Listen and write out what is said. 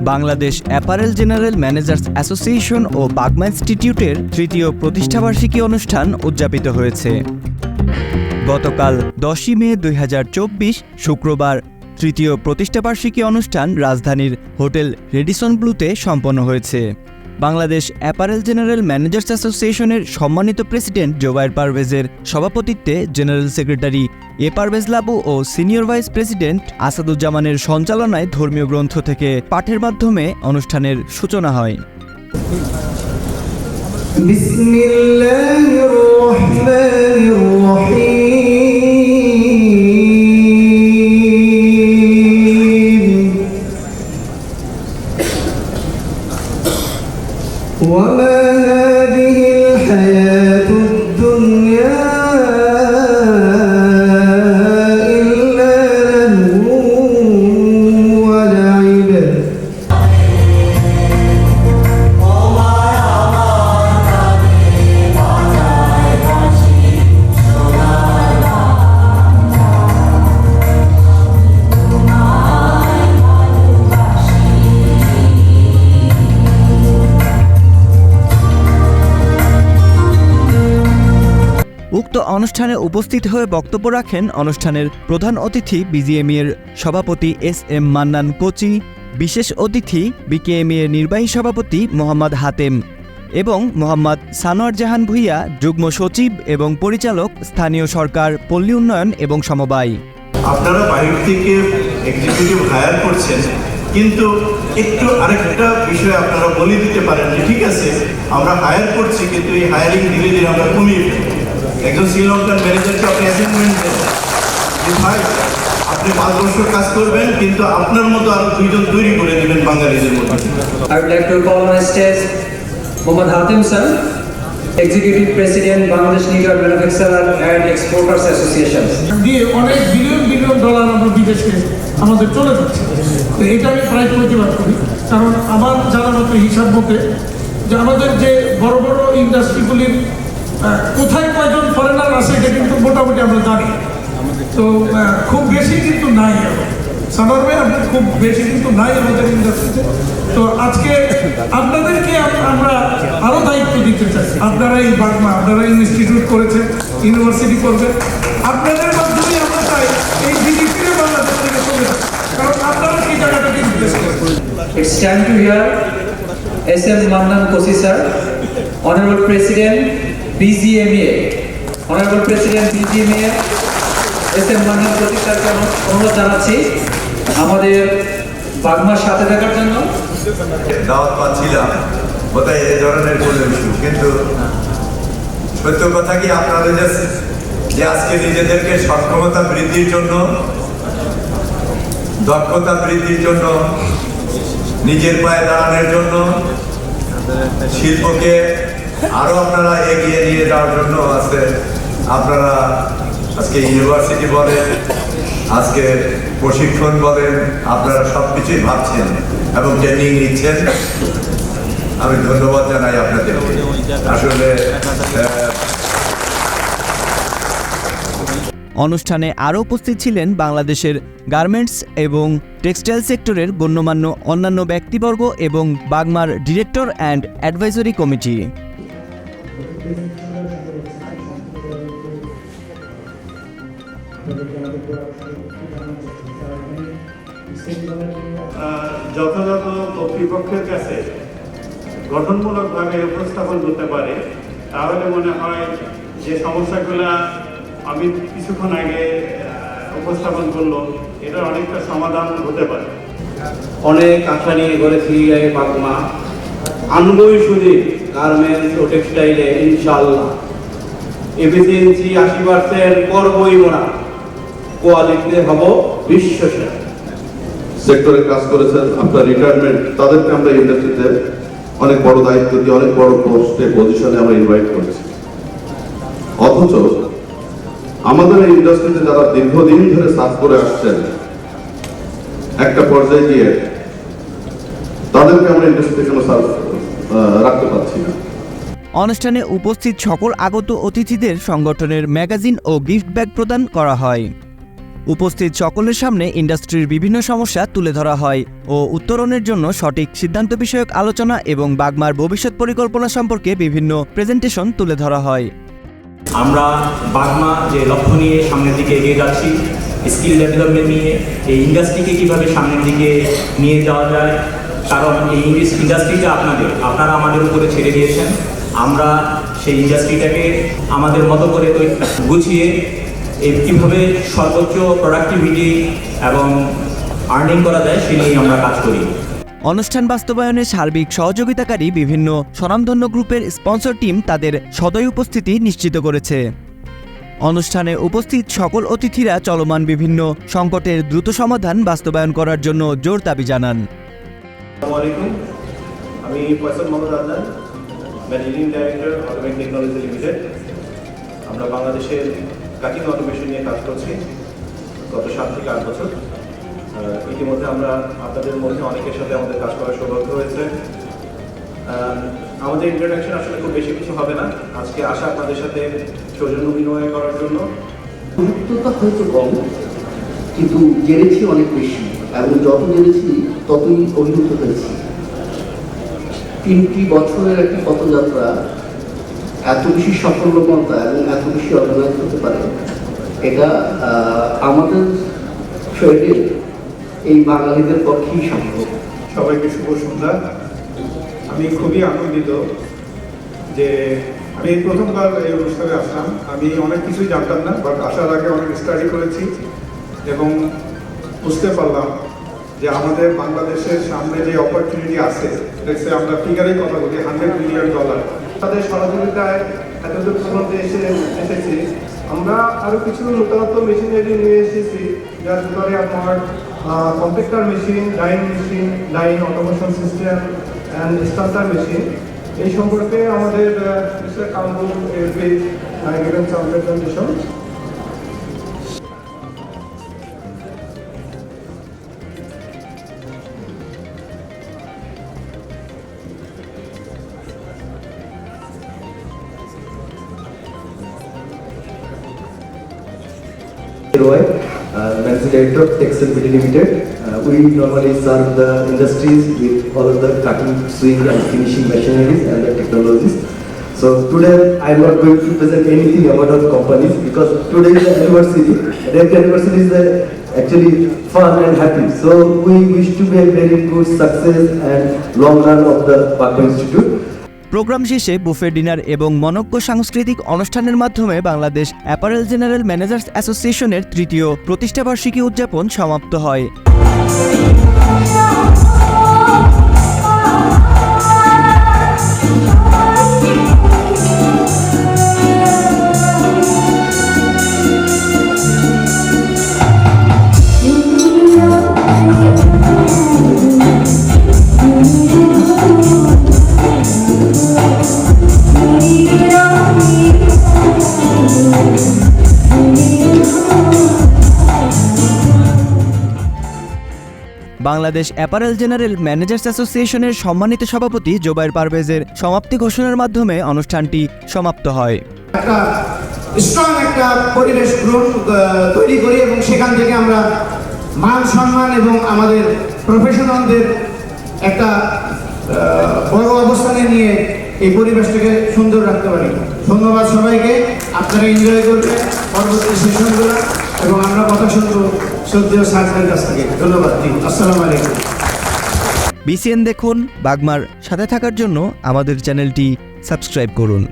Bangladesh apparel general managers association ও বাগমা ইনস্টিটিউটের তৃতীয় প্রতিষ্ঠাবার্ষিকী অনুষ্ঠান উদযাপিত হয়েছে। গতকাল দশই মে দুই হাজার চব্বিশ শুক্রবার তৃতীয় প্রতিষ্ঠাবার্ষিকী অনুষ্ঠান রাজধানীর হোটেল রেডিসন ব্লুতে সম্পন্ন হয়েছে। বাংলাদেশ অ্যাপারেল জেনারেল ম্যানেজার্স অ্যাসোসিয়েশনের সম্মানিত প্রেসিডেন্ট জোবায়ের পারভেজের সভাপতিত্বে general secretary A Parvez Labu O senior vice president আসাদুজ্জামানের সঞ্চালনায় ধর্মীয় গ্রন্থ থেকে পাঠের মাধ্যমে অনুষ্ঠানের সূচনা হয় بسم الله الرحمن الرحيم وما هذه উক্ত অনুষ্ঠানে উপস্থিত হয়ে বক্তব্য রাখেন অনুষ্ঠানের প্রধান অতিথি বিজিএমই এর সভাপতি এস এম মান্নান কোচি, বিশেষ অতিথি বিকেএমই এর নির্বাহী সভাপতি মোহাম্মদ হাতেম এবং মোহাম্মদ সানোয়ার জাহান ভুইয়া, যুগ্ম সচিব এবং পরিচালক স্থানীয় সরকার, পল্লী উন্নয়ন এবং সমবায়। আপনারা বাইরে থেকে এক্সিকিউটিভ হায়ার করছেন, কিন্তু একটু আরেকটা বিষয় আপনারা বলে দিতে পারেন যে ঠিক আছে? আমরা হায়ার করছি, কিন্তু এই হায়ারিং ধীরে ধীরে আমরা কমিয়ে একজন শ্রীলঙ্কান ম্যানেজারকে আপনি অ্যাসাইনমেন্ট যে ভাই আপনি পাঁচ বছর কাজ করবেন কিন্তু আপনার মতো আরও দুইজন তৈরি করে দিবেন বাঙালিদের মধ্যে। I would like to call on stage Mohammad Hatim sir, Executive President Bangladesh Leader Manufacturer and Exporters Association. দিয়ে অনেক বিলিয়ন বিলিয়ন ডলার আমরা বিদেশে আমাদের চলে যাচ্ছে। তো এটা আমি প্রায় প্রতিবাদ করি। কারণ আমার জানা মতো হিসাব মতে যে আমাদের যে বড় বড় ইন্ডাস্ট্রিগুলির কোথায় কয়জন ফরেনার আছে এটা কিন্তু মোটামুটি আমরা জানি। তো খুব বেশি কিন্তু নাই এখন সামার আপনার খুব বেশি কিন্তু নাই আমাদের ইন্ডাস্ট্রিতে তো আজকে আপনাদেরকে আমরা আরও দায়িত্ব দিতে চাই। আপনারা এই বাংলা আপনারা ইনস্টিটিউট করেছেন ইউনিভার্সিটি করবেন। আপনাদের মাধ্যমে আমরা চাই এই জিডিপির বাংলাদেশ থেকে চলে কারণ আপনারা সেই জায়গাটাকে রিপ্লেস করবেন It's time to hear SM Mannan Kosi sir, Honorable President BGMA, Honorable President BGMA, SM Mannan Kosi স্যারকে অনু- অনুরোধ জানাচ্ছি আমাদের বাগমার সাথে থাকার জন্য। দাওয়াত পাচ্ছিলাম বোধহয় এই ধরনের ইস্যু কিন্তু সত্য কথা কি আপনাদের যে আজকে নিজেদেরকে সক্ষমতা বৃদ্ধির জন্য দক্ষতা বৃদ্ধির জন্য নিজের পায়ে দাঁড়ানোর জন্য শিল্পকে আরও আপনারা এগিয়ে নিয়ে যাওয়ার জন্য আছে। আপনারা আজকে ইউনিভার্সিটি বলেন, আজকে প্রশিক্ষণ বলেন, আপনারা সব কিছুই ভাবছেন এবং ট্রেনিং নিচ্ছেন। আমি ধন্যবাদ জানাই আপনাদেরকে। আসলে অনুষ্ঠানে আরও উপস্থিত ছিলেন বাংলাদেশের গার্মেন্টস এবং টেক্সটাইল সেক্টরের গণ্যমান্য অন্যান্য ব্যক্তিবর্গ এবং বাগমার ডিরেক্টর অ্যান্ড অ্যাডভাইজরি কমিটি। যথাযথ কর্তৃপক্ষের কাছে গঠনমূলকভাবে উপস্থাপন করতে পারে, তাহলে মনে হয় যে সমস্যাগুলো আমি কিছুক্ষণ আগে উপস্থাপন করল এটার অনেকটা সমাধান হতে পারে। অনেক আশা নিয়ে গড়েছি এই বাগমা আনবই শুধু গার্মেন্টস ও টেক্সটাইলে ইনশাল্লাহ এফিসিয়েন্সি আশি পার্সেন্ট করবই মোরা। কোয়ালিটিতে হব বিশ্ব সেরা সেক্টরে কাজ করেছেন আপনার রিটায়ারমেন্ট তাদেরকে আমরা ইন্ডাস্ট্রিতে অনেক বড় দায়িত্ব দিয়ে, অনেক বড় পোস্টে পজিশনে আমরা ইনভাইট করেছি। অথচ আমাদের এই ইন্ডাস্ট্রিতে যারা দীর্ঘদিন ধরে সার্চ করে আসছেন, একটা পর্যায়ে গিয়ে তাদেরকে আমরা ইন্ডাস্ট্রিতে কোনো সার্চ রাখতে পারছি না। অনুষ্ঠানে উপস্থিত সকল আগত অতিথিদের সংগঠনের ম্যাগাজিন ও গিফট ব্যাগ প্রদান করা হয়। উপস্থিত সকলের সামনে ইন্ডাস্ট্রির বিভিন্ন সমস্যা তুলে ধরা হয় ও উত্তরণের জন্য সঠিক সিদ্ধান্ত বিষয়ক আলোচনা এবং বাগমার ভবিষ্যৎ পরিকল্পনা সম্পর্কে বিভিন্ন প্রেজেন্টেশন তুলে ধরা হয়। আমরা বাগমা যে লক্ষ্য নিয়ে সামনের দিকে এগিয়ে যাচ্ছি স্কিল ডেভেলপমেন্ট নিয়ে এই ইন্ডাস্ট্রিকে কীভাবে সামনের দিকে নিয়ে যাওয়া যায় কারণ এই ইংলিশ ইন্ডাস্ট্রিটা আপনাদের, আপনারা আমাদের উপরে ছেড়ে দিয়েছেন। আমরা সেই ইন্ডাস্ট্রিটাকে আমাদের মতো করে গুছিয়ে কীভাবে সর্বোচ্চ প্রোডাক্টিভিটি এবং আর্নিং করা যায় সে নিয়ে আমরা কাজ করি। অনুষ্ঠান বাস্তবায়নে সার্বিক সহযোগিতাকারী বিভিন্ন স্বনামধন্য গ্রুপের স্পন্সর টিম তাদের সদয় উপস্থিতি নিশ্চিত করেছে। অনুষ্ঠানে উপস্থিত সকল অতিথিরা চলমান বিভিন্ন সংকটের দ্রুত সমাধান বাস্তবায়ন করার জন্য জোর দাবি জানান। আসসালামু আলাইকুম। আমি Faisal Mohammad Adnan, managing director Automate Technology Limited. আমরা বাংলাদেশের কাটিং অটোমেশন নিয়ে কাজ করছি গত সাত থেকে আট বছর। ইতিমধ্যে আমরা আপনাদের মধ্যে অনেকের সাথে আমাদের কাজ করার সৌভাগ্য হয়েছে। আমাদের ইন্ট্রোডাকশন আসলে খুব বেশি কিছু হবে না। আজকে আসা আপনাদের সাথে সৌজন্য বিনিময় করার জন্য। গুরুত্বটা হয়তো কম কিন্তু জেনেছি অনেক বেশি। এবং যত জেনেছি ততই অভিভূত হয়েছি। তিনটি বছরের একটা পথযাত্রা এত বেশি সাফল্যমতা এবং এত বেশি অর্গানাইজ হতে পারে, এটা আমাদের শরীরে এই বাঙালিদের পক্ষেই সম্ভব। সবাইকে শুভ সন্ধ্যা। আমি খুবই আনন্দিত যে আমি এই প্রথমবার এই অনুষ্ঠানে আসলাম। আমি অনেক কিছুই জানতাম না, বাট আসার আগে অনেক স্টাডি করেছি এবং বুঝতে পারলাম যে আমাদের বাংলাদেশের সামনে যে অপরচুনিটি আছে দেখছে আমরা ফিগারের কথা বলি হান্ড্রেড মিলিয়ন ডলার তাদের সহযোগিতায় এতদূর পর্যন্ত এসে, এসেছি। আমরা আরও কিছু নতুনত্ব মেশিনারি নিয়ে এসেছি, যার ভিতরে আপনার computer machine line machine line automation system and starter machine এই সম্পর্কে আমাদের mister Kamrul LP some presentation Roy, uh, Director of Beauty Limited. Uh, we normally serve the industries with all of the cutting, sewing and finishing machineries and the technologies. So today I am not going to present anything about our companies because today is the anniversary every anniversary is uh, actually fun and happy. So we wish to be a very good success and long run of the Bakma Institute. Program শেষে buffet dinner এবং মনজ্ঞ সাংস্কৃতিক অনুষ্ঠানের মাধ্যমে Bangladesh apparel general managers অ্যাসোসিয়েশনের তৃতীয় প্রতিষ্ঠাবার্ষিকী উদযাপন সমাপ্ত হয়। বাংলাদেশ অ্যাপারেল জেনারেল ম্যানেজার্স অ্যাসোসিয়েশনের সম্মানিত সভাপতি জোবাইর পারভেজের সমাপ্তি ঘোষণার মাধ্যমে অনুষ্ঠানটি সমাপ্ত হয়। একটা স্ট্রং একটা পরিবেশ গ্রহণ তৈরি করি এবং সেখান থেকে আমরা মান সম্মান এবং আমাদের প্রফেশনালদের একটা বড় অবস্থানে নিয়ে এই পরিবেশটাকে সুন্দর রাখতে পারি। ধন্যবাদ সবাইকে। আপনারা এনজয় করবেন। পরবর্তী সেশনগুলো এবং আমরা কথা শুনব শ্রদ্ধেয় সার্জনের কাছ থেকে। ধন্যবাদ জি আসসালামু আলাইকুম। বিসিএন দেখুন, বাগমার সাথে থাকার জন্য আমাদের চ্যানেলটি সাবস্ক্রাইব করুন।